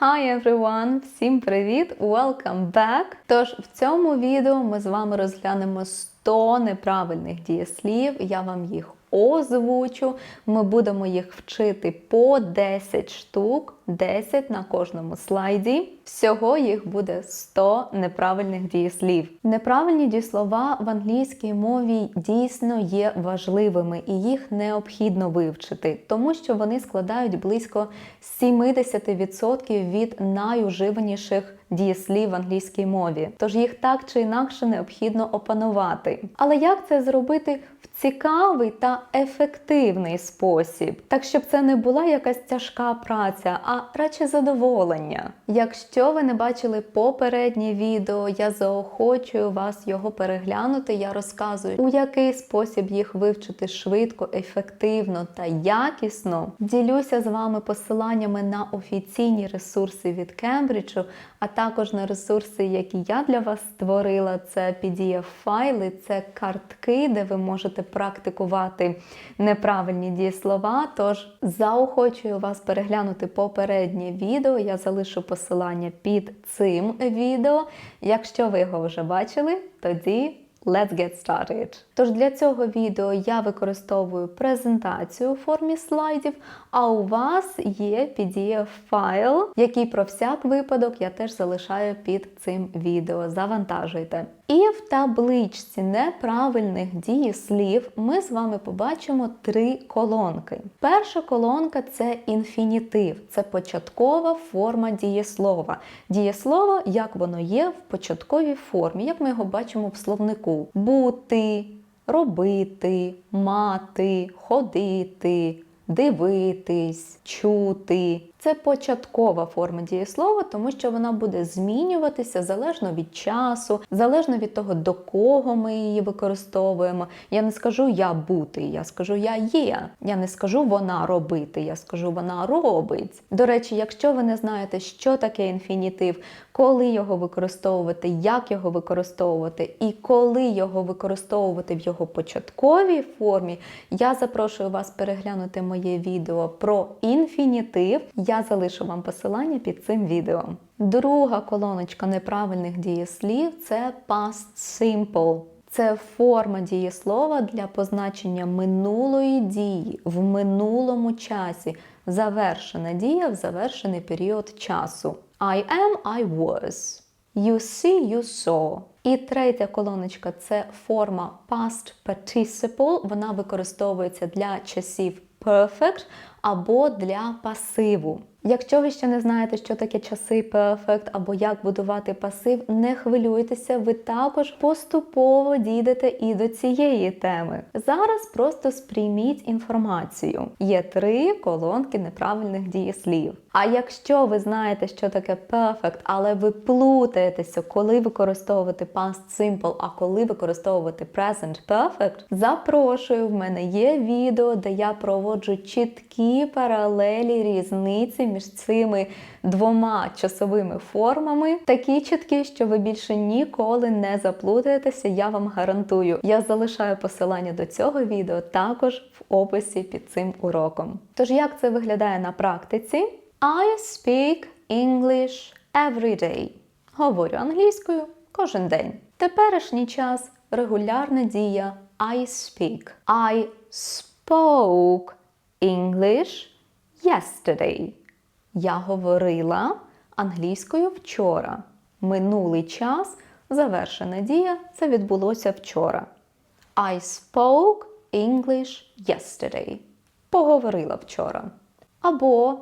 Hi everyone! Всім привіт! Welcome back! Тож в цьому відео ми з вами розглянемо 100 неправильних дієслів. Я вам їх озвучу. Ми будемо їх вчити по 10 штук, 10 на кожному слайді. Всього їх буде 100 неправильних дієслів. Неправильні дієслова в англійській мові дійсно є важливими і їх необхідно вивчити, тому що вони складають близько 70% від найуживаніших дієслів в англійській мові. Тож їх так чи інакше необхідно опанувати. Але як це зробити в цікавий та ефективний спосіб, так щоб це не була якась тяжка праця, а радше задоволення. Якщо ви не бачили попереднє відео, я заохочую вас його переглянути. Я розказую, у який спосіб їх вивчити швидко, ефективно та якісно. Ділюся з вами посиланнями на офіційні ресурси від Кембриджу, а також на ресурси, які я для вас створила. Це PDF-файли, це картки, де ви можете практикувати неправильні дієслова. Тож заохочую вас переглянути попереднє відео. Я залишу посилання під цим відео. Якщо ви його вже бачили, тоді. Let's get started. Тож для цього відео я використовую презентацію у формі слайдів, а у вас є PDF-файл, який про всяк випадок я теж залишаю під цим відео. Завантажуйте. І в табличці неправильних дієслів ми з вами побачимо три колонки. Перша колонка це інфінітив, це початкова форма дієслова. Дієслово, як воно є в початковій формі, як ми його бачимо в словнику: бути, робити, мати, ходити. Дивитись, чути це початкова форма дієслова, тому що вона буде змінюватися залежно від часу, залежно від того, до кого ми її використовуємо. Я не скажу я бути, я скажу я є. Я не скажу вона робити, я скажу вона робить. До речі, якщо ви не знаєте, що таке інфінітив, коли його використовувати, як його використовувати і коли його використовувати в його початковій формі, я запрошую вас переглянути моє відео про інфінітив. Я залишу вам посилання під цим відео. Друга колоночка неправильних дієслів це past simple. Це форма дієслова для позначення минулої дії в минулому часі. Завершена дія в завершений період часу. I am, I was. You see, you saw. І третя колоночка це форма past participle. Вона використовується для часів perfect або для пасиву. Якщо ви ще не знаєте, що таке часи perfect або як будувати пасив, не хвилюйтеся, ви також поступово дійдете і до цієї теми. Зараз просто сприйміть інформацію. Є три колонки неправильних дієслів. А якщо ви знаєте, що таке perfect, але ви плутаєтеся, коли використовувати past simple, а коли використовувати present perfect, запрошую, в мене є відео, де я проводжу чіткі паралелі різниці між цими двома часовими формами. Такі чіткі, що ви більше ніколи не заплутаєтеся, я вам гарантую. Я залишаю посилання до цього відео також в описі під цим уроком. Тож, як це виглядає на практиці? I speak English every day. Говорю англійською кожен день. Теперішній час регулярна дія I speak. I spoke English yesterday. Я говорила англійською вчора. Минулий час завершена дія це відбулося вчора. I spoke English yesterday. Поговорила вчора. Або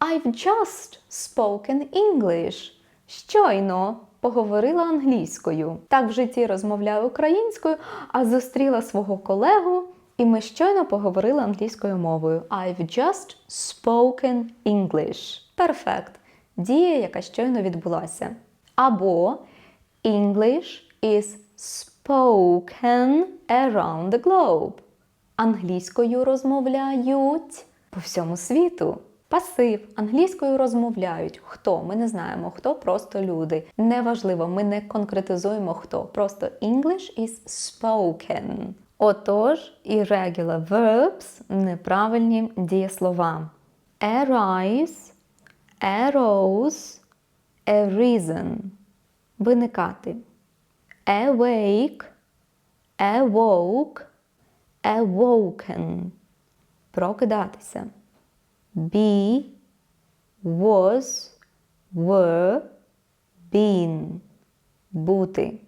I've just spoken English. Щойно поговорила англійською. Так в житті розмовляю українською, а зустріла свого колегу, і ми щойно поговорили англійською мовою. I've just spoken English. Перфект. Дія, яка щойно відбулася. Або English is spoken around the globe. Англійською розмовляють по всьому світу. Пасив англійською розмовляють. Хто? Ми не знаємо, хто просто люди. Неважливо, ми не конкретизуємо хто. Просто English is spoken. Отож, irregular verbs – неправильні дієслова. Arise, arose, arisen. Виникати. Awake, awoke, awoken. Прокидатися. Be, was, were, been. Бути.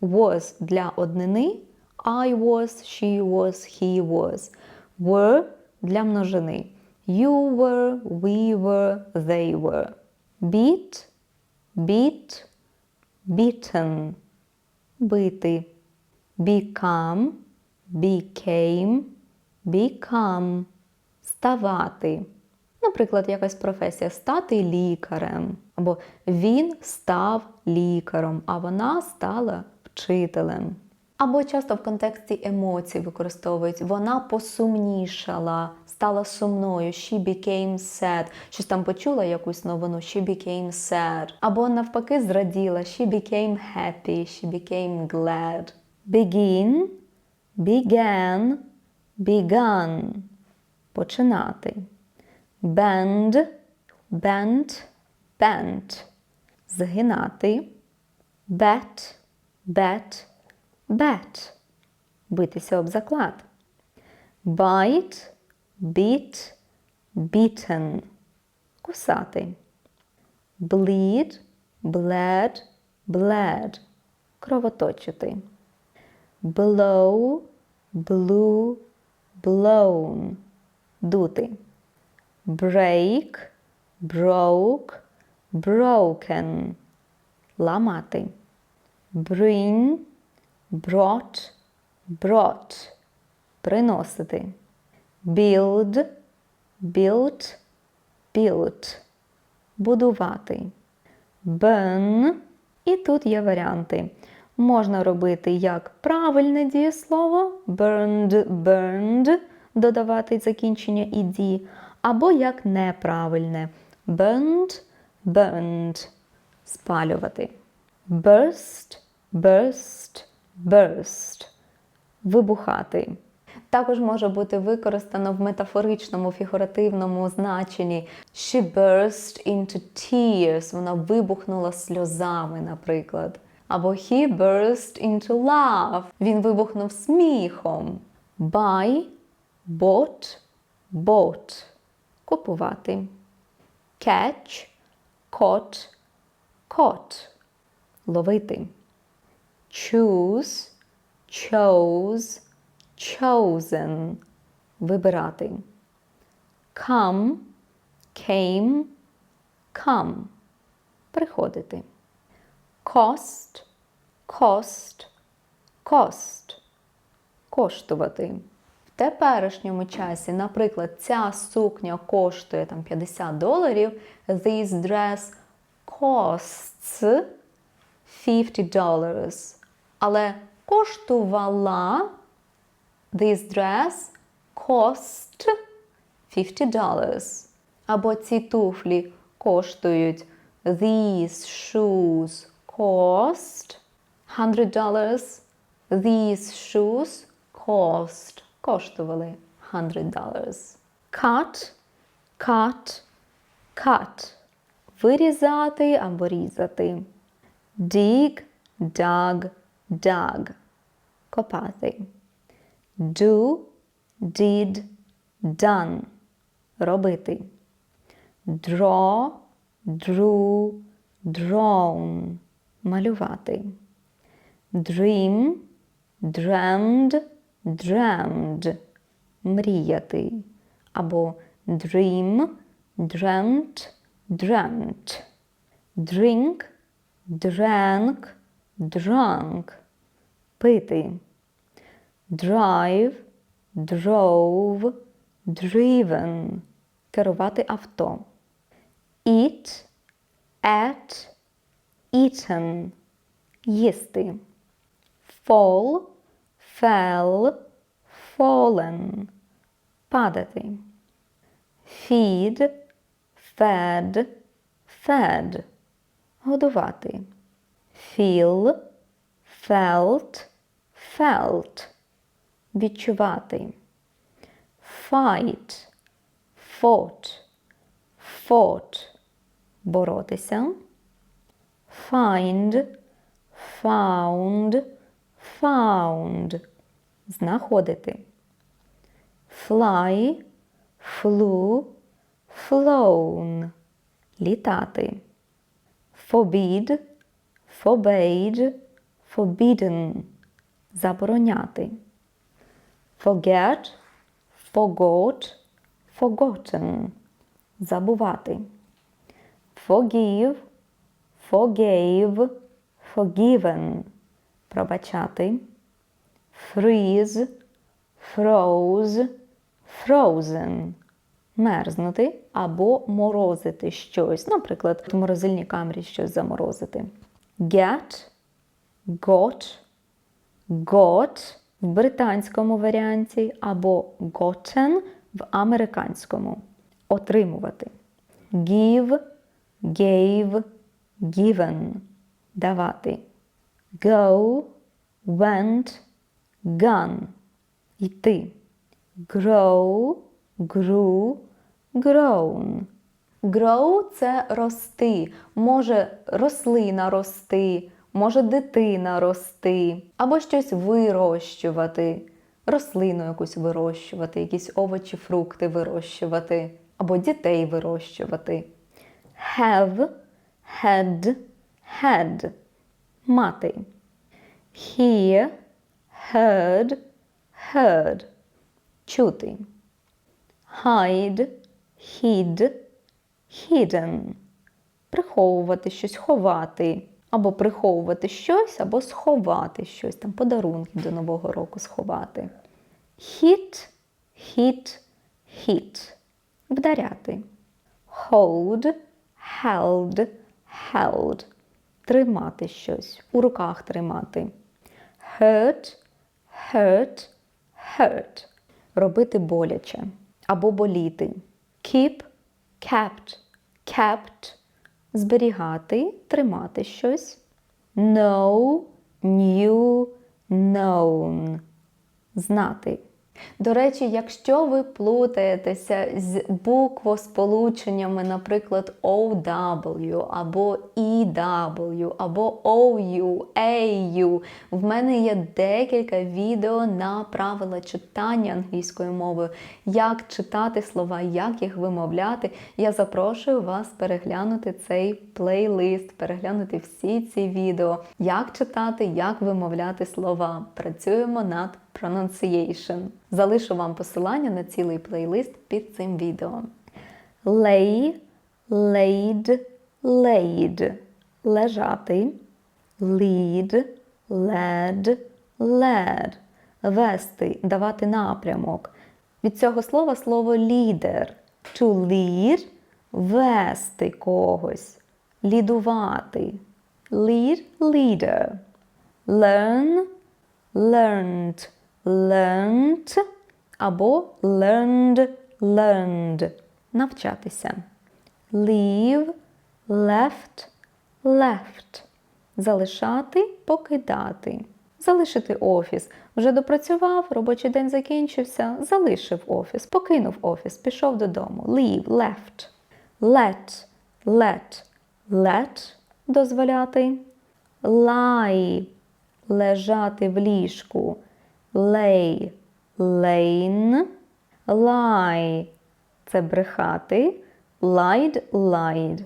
Was для однини. I was, she was, he was. Were для множини. You were, we were, they were. Beat, beat, beaten. Бити. Become, became, become. Ставати. Наприклад, якась професія стати лікарем. Або він став лікарем, а вона стала вчителем. Або часто в контексті емоцій використовують вона посумнішала, стала сумною, she became sad. Щось там почула якусь новину, she became sad. Або навпаки зраділа, she became happy, she became glad. Begin, began, begun. Починати. Bend, bent, bent. Згинати. Bet, bet, bet. Битися об заклад. Bite, beat, beaten. Кусати. Bleed, bled, bled. Кровоточити. Blow, blew, blown. Дути. Break, broke, broken. Ламати. Bring, brought, brought. Приносити. Build, built, built. Будувати. Burn. І тут є варіанти. Можна робити як правильне дієслово burned, burned, додавати закінчення «ed», або як неправильне burned, burned спалювати. Burst, burst, burst вибухати. Також може бути використано в метафоричному фігуративному значенні She burst into tears. Вона вибухнула сльозами, наприклад. Або he burst into laugh. Він вибухнув сміхом. Buy, bought, bought. Купувати. Catch, caught, caught. Ловити. Choose, chose, chosen. Вибирати. Come, came, come. Приходити. Cost, cost, cost. Коштувати. В теперішньому часі, наприклад, ця сукня коштує там 50 доларів. This dress costs 50 dollars. Але коштувала This dress cost 50 dollars. Або ці туфлі коштують These shoes cost 100 dollars. These shoes cost коштували 100 dollars. Cut, cut, cut. Вирізати або різати. Dig, dug, dug. Копати. Do, did, done. Робити. Draw, drew, drawn. Малювати. Dream, dreamed, dreamed. Мріяти. Або dream, dreamt, dreamt. Drink, drank, drunk. Пити. Drive, drove, driven. Керувати авто. Eat, ate, eaten. Їсти. Fall, fell, fallen. Падати. Feed, fed, fed. Годувати. Feel, felt, felt. Відчувати. Fight, fought, fought. боротися. Find, found, found. Знаходити. Fly, flew, flown. Літати. Forbid, forbade, forbidden. Забороняти. Forget, forgot, forgotten. Забувати. Forgive, forgave, forgiven. Пробачати. Freeze, froze, frozen. Мерзнути або морозити щось. Наприклад, в морозильній камері щось заморозити. Get, got, got в британському варіанті або gotten в американському. Отримувати. Give, gave, given. Давати. Go, went, gone. Йти. Grow, grew, grown. Grow – це рости. Може рослина рости, може дитина рости, або щось вирощувати, рослину якусь вирощувати, якісь овочі, фрукти вирощувати, або дітей вирощувати. Have, had, had – мати. Hear, heard, heard – чути. Hide, hid, hidden – приховувати щось, ховати. Або приховувати щось, або сховати щось, там подарунки до Нового року сховати. Hit, hit, hit – вдаряти. Hold, held, held – тримати щось, у руках тримати. Hurt, hurt, hurt – робити боляче або боліти. Keep, kept, kept – зберігати, тримати щось. Know, new, known – знати. До речі, якщо ви плутаєтеся з буквосполученнями, наприклад, OW або EW, або OU, AU, в мене є декілька відео на правила читання англійської мови, як читати слова, як їх вимовляти. Я запрошую вас переглянути цей плейлист, переглянути всі ці відео, як читати, як вимовляти слова. Працюємо над pronunciation. Залишу вам посилання на цілий плейлист під цим відео. Lay, laid, laid. Лежати. Lead, led, led. Вести, давати напрямок. Від цього слова слово leader. To lead – вести когось. Лідувати. Lead, leader. Learn, learned learned або learned, learned навчатися. Leave, left, left. Залишати, покидати. Залишити офіс. Вже допрацював, робочий день закінчився, залишив офіс, покинув офіс, пішов додому. Leave, left. Let, let, let дозволяти. Lie лежати в ліжку lay, lane, lie – це брехати, lied, lied.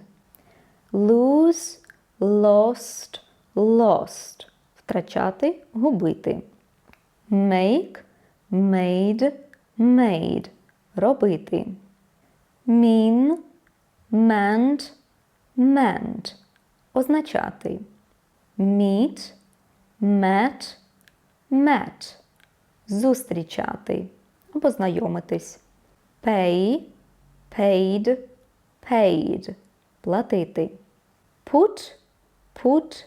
Lose, lost, lost – втрачати, губити. Make, made, made – робити. Mean, meant, meant – означати. Meet, met, met зустрічати або знайомитись. Pay, paid, paid платити. Put, put,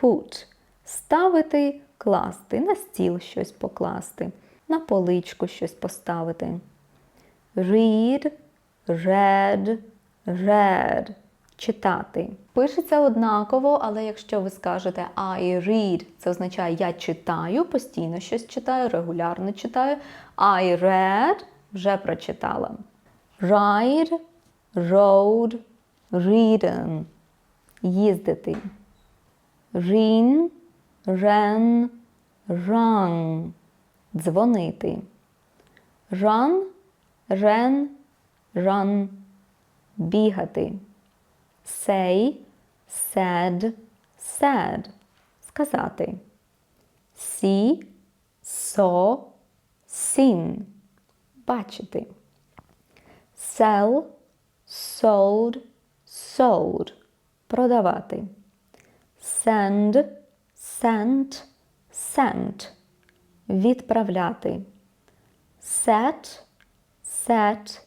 put ставити, класти, на стіл щось покласти, на поличку щось поставити. Read, read, read читати. Пишеться однаково, але якщо ви скажете I read, це означає я читаю, постійно щось читаю, регулярно читаю. I read вже прочитала. Ride, rode, ridden – їздити. Ring, рен, run – дзвонити. Run, рен, run – бігати. Say, said, said – сказати. See, saw, seen – бачити. Sell, sold, sold – продавати. Send, sent, sent – відправляти. Set, set,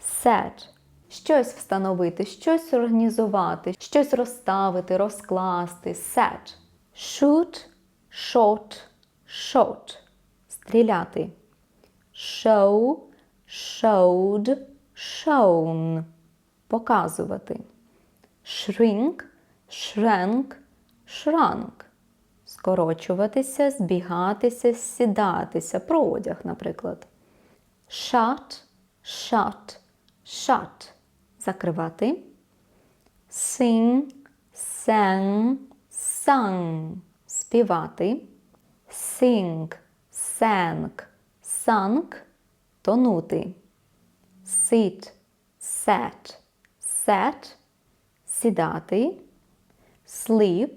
set – щось встановити, щось організувати, щось розставити, розкласти. Set. Shoot, shot, shot – стріляти. Show, showed, shown – показувати. Shrink, shrank, shrunk – скорочуватися, збігатися, сідатися. Про одяг, наприклад. Shut, shut, shut – закривати. Sing, sang, sung – співати. Sing, sang, sunk – тонути. Sit, sat, sat – сідати. Sleep,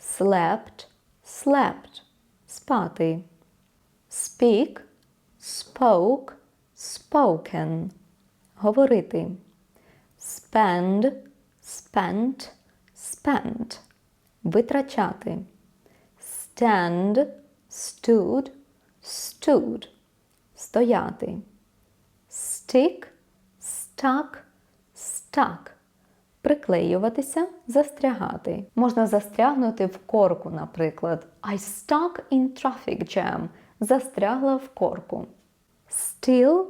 slept, slept – спати. Speak, spoke, spoken – говорити. Spend, spent, spent – витрачати. Stand, stood, stood – стояти. Stick, stuck, stuck – приклеюватися, застрягати. Можна застрягнути в корку, наприклад. I stuck in traffic jam. Застрягла в корку. Steal,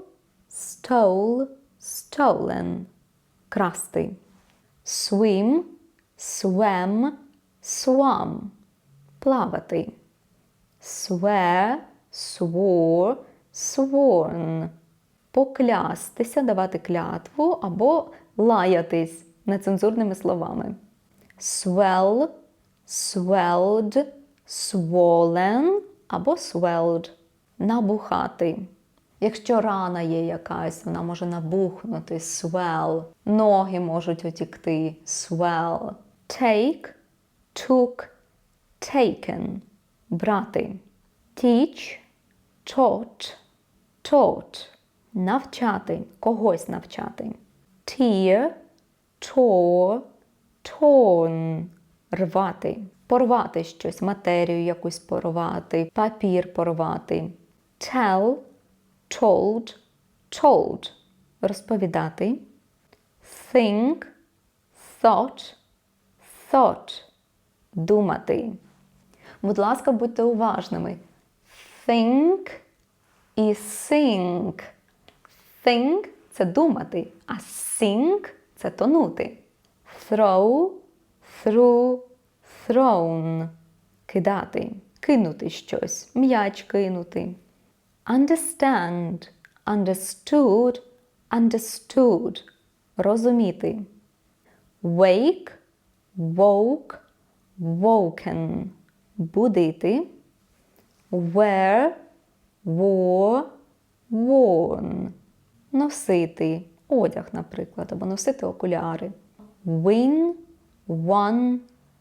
stole, stolen – красти. Swim, swam, swam – плавати. Swear, swore, sworn – поклястися, давати клятву або лаятись нецензурними словами. Swell, swelled, swollen або swelled – набухати. Якщо рана є якась, вона може набухнути swell. Ноги можуть отікти swell. Take, took, taken – брати. Teach, taught, taught – навчати, когось навчати. Tear, tore, torn – рвати. Порвати щось, матерію якусь порвати, папір порвати. Tell, told, told – розповідати. Think, thought, thought – думати. Будь ласка, будьте уважними. Think і sink. Think – це думати, а sink – це тонути. Throw, threw, thrown – кидати, кинути щось, м'яч кинути. Understand, understood, understood – розуміти. Wake, woke, woken – будити. Wear, wore, worn – носити одяг, наприклад, або носити окуляри. Win, won,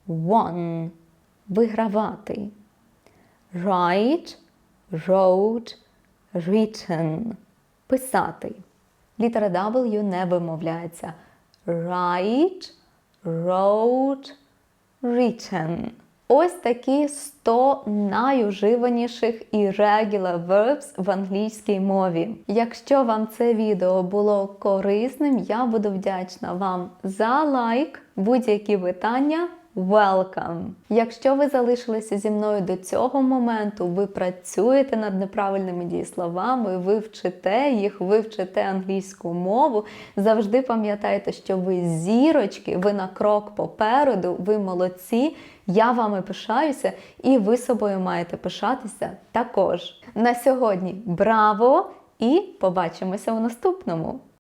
won – вигравати. Write, wrote, written – писати. Літера W не вимовляється. Write, wrote, written. Ось такі 100 найуживаніших irregular verbs в англійській мові. Якщо вам це відео було корисним, я буду вдячна вам за лайк, будь-які питання. Welcome! Якщо ви залишилися зі мною до цього моменту, ви працюєте над неправильними дієсловами, ви вчите їх, ви вчите англійську мову. Завжди пам'ятайте, що ви зірочки, ви на крок попереду, ви молодці. Я вами пишаюся, і ви собою маєте пишатися також. На сьогодні браво! І побачимося у наступному!